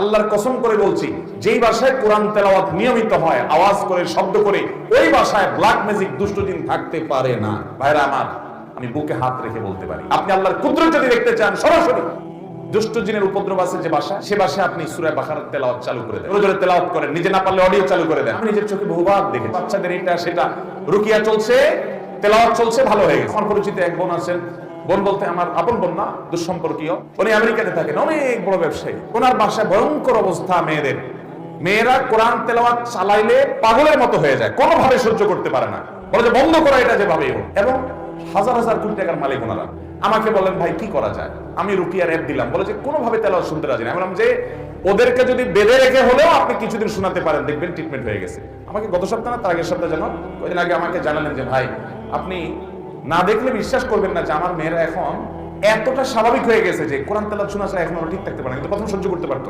আল্লাহর কসম করে বলছি, যেই বাসায় কোরআন তেলাওয়াত নিয়মিত হয়, আওয়াজ করে, শব্দ করে, ওই বাসায় ব্ল্যাক ম্যাজিক দুষ্টদিন থাকতে পারে না। ভাইরা আমার, আমি বুকে হাত রেখে বলতে পারি। আপনি আল্লাহর কুদরত যদি দেখতে চান, সরাসরি দুষ্ট জিনের উপদ্রব আছে যে বাসা সে বাসায় আপনি সূরা বাকারার তেলাওয়াত চালু করে দেন। জোরে তেলাওয়াত করেন, নিজে না পারলে অডিও চালু করে দেন। আমি নিজের চোখে বহুবার দেখে বাচ্চাদের এটা, সেটা, রুকিয়া চলছে তেলাওয়াত চলছে, ভালো হয়ে গেছে। আমার পরিচিত এক বোন আছেন। বোন বলতে আমার আপন বোন না, দুঃসম্পর্কীয়। উনি আমেরিকাতে থাকেন, অনেক বড় ব্যবসায়ী। ওনার বাসায় ভয়ঙ্কর অবস্থা, মেয়েদের। মেয়েরা কোরআন তেলাওয়াত চালাইলে পাগলের মতো হয়ে যায়, কোনোভাবে সহ্য করতে পারে না। বলে যে, বন্ধ করা এটা যেভাবে হোক। এবং হাজার হাজার কোটি টাকার মালিক ওনারা। আমাকে বলেন, ভাই, কি করা যায়? আমি রুকিয়ার অ্যাপ দিলাম। বলে যে, কোনোভাবে তেলাওয়াত শুনতে রাজি না। বললাম যে, ওদেরকে যদি বেঁধে রেখে হলেও আপনি কিছুদিন শোনাতে পারেন, দেখবেন ট্রিটমেন্ট হয়ে গেছে। আমাকে গত সপ্তাহ তার আগের সপ্তাহে যেন কয়েকদিন আগে আমাকে জানালেন যে, ভাই আপনি না দেখলে বিশ্বাস করবেন না যে আমার মেয়েরা এখন এতটা স্বাভাবিক হয়ে গেছে যে কোরআন তালা শোনা ছাড়া এখন ঠিক থাকতে পারে না, কিন্তু প্রথম সহ্য করতে পারতো